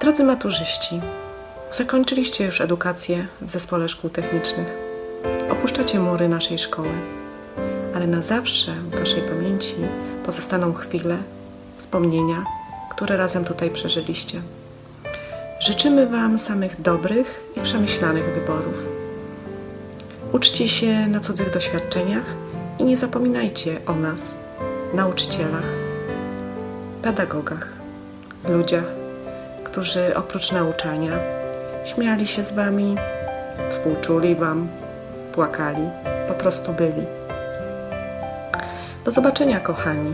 Drodzy maturzyści, zakończyliście już edukację w zespole szkół technicznych. Opuszczacie mury naszej szkoły, ale na zawsze w Waszej pamięci pozostaną chwile, wspomnienia, które razem tutaj przeżyliście. Życzymy Wam samych dobrych i przemyślanych wyborów. Uczcie się na cudzych doświadczeniach i nie zapominajcie o nas, nauczycielach, pedagogach, ludziach, którzy oprócz nauczania śmiali się z Wami, współczuli Wam, płakali, po prostu byli. Do zobaczenia, kochani.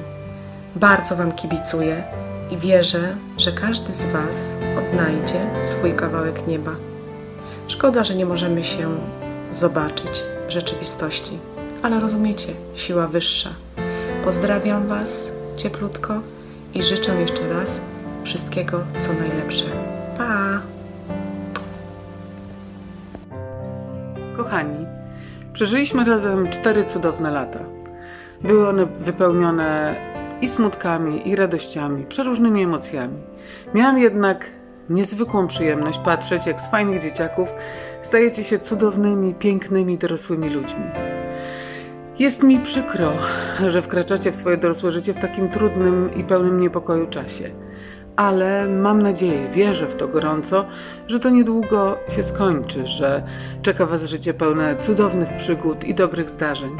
Bardzo Wam kibicuję i wierzę, że każdy z Was odnajdzie swój kawałek nieba. Szkoda, że nie możemy się zobaczyć w rzeczywistości, ale rozumiecie, siła wyższa. Pozdrawiam Was cieplutko i życzę jeszcze raz wszystkiego, co najlepsze. Pa! Kochani, przeżyliśmy razem cztery cudowne lata. Były one wypełnione i smutkami, i radościami, przeróżnymi emocjami. Miałam jednak niezwykłą przyjemność patrzeć, jak z fajnych dzieciaków stajecie się cudownymi, pięknymi, dorosłymi ludźmi. Jest mi przykro, że wkraczacie w swoje dorosłe życie w takim trudnym i pełnym niepokoju czasie. Ale mam nadzieję, wierzę w to gorąco, że to niedługo się skończy, że czeka Was życie pełne cudownych przygód i dobrych zdarzeń.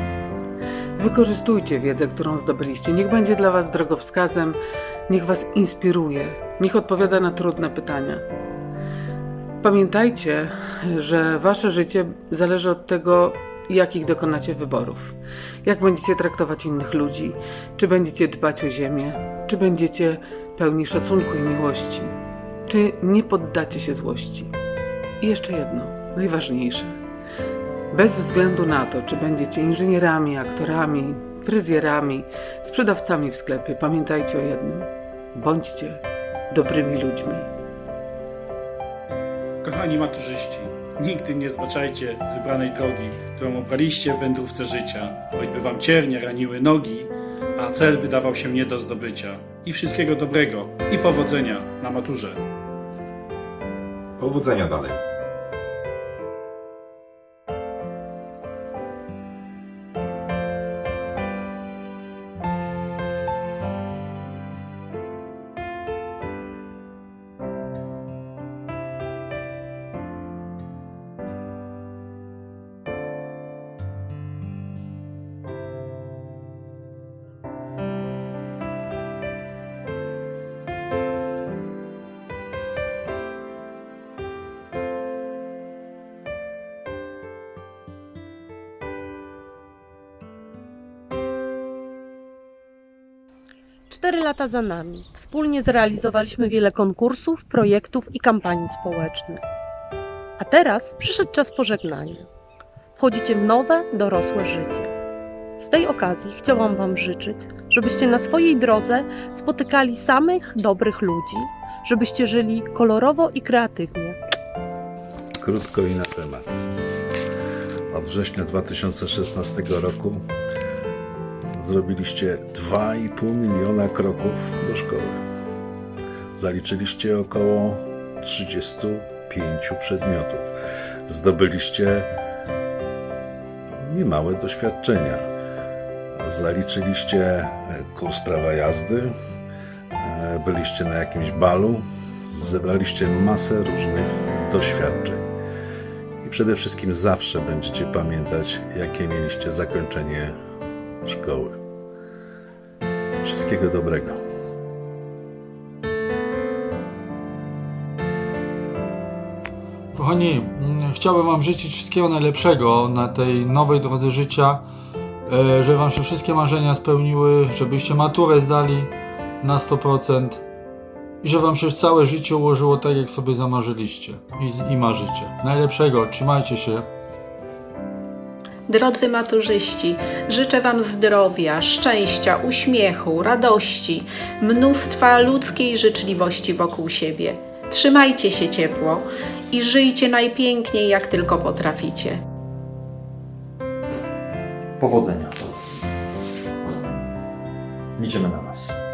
Wykorzystujcie wiedzę, którą zdobyliście. Niech będzie dla Was drogowskazem, niech Was inspiruje, niech odpowiada na trudne pytania. Pamiętajcie, że Wasze życie zależy od tego, jakich dokonacie wyborów. Jak będziecie traktować innych ludzi, czy będziecie dbać o ziemię, czy będziecie pełni szacunku i miłości, czy nie poddacie się złości. I jeszcze jedno, najważniejsze. Bez względu na to, czy będziecie inżynierami, aktorami, fryzjerami, sprzedawcami w sklepie, pamiętajcie o jednym: bądźcie dobrymi ludźmi. Kochani maturzyści, nigdy nie zbaczajcie z wybranej drogi, którą obraliście w wędrówce życia, choćby wam ciernie raniły nogi, a cel wydawał się nie do zdobycia. I wszystkiego dobrego i powodzenia na maturze. Powodzenia dalej. Cztery lata za nami. Wspólnie zrealizowaliśmy wiele konkursów, projektów i kampanii społecznych. A teraz przyszedł czas pożegnania. Wchodzicie w nowe, dorosłe życie. Z tej okazji chciałam Wam życzyć, żebyście na swojej drodze spotykali samych dobrych ludzi, żebyście żyli kolorowo i kreatywnie. Krótko i na temat. Od września 2016 roku zrobiliście 2,5 miliona kroków do szkoły. Zaliczyliście około 35 przedmiotów. Zdobyliście niemałe doświadczenia. Zaliczyliście e, kurs prawa jazdy, e, byliście na jakimś balu, zebraliście masę różnych doświadczeń. I przede wszystkim zawsze będziecie pamiętać, jakie mieliście zakończenie szkoły. Wszystkiego dobrego. Kochani, chciałbym Wam życzyć wszystkiego najlepszego na tej nowej drodze życia, e, żeby Wam się wszystkie marzenia spełniły, żebyście maturę zdali na 100% i żeby Wam się całe życie ułożyło tak, jak sobie zamarzyliście i, i marzycie. Najlepszego, trzymajcie się. Drodzy maturzyści, życzę Wam zdrowia, szczęścia, uśmiechu, radości, mnóstwa ludzkiej życzliwości wokół siebie. Trzymajcie się ciepło i żyjcie najpiękniej, jak tylko potraficie. Powodzenia. Liczymy na Was.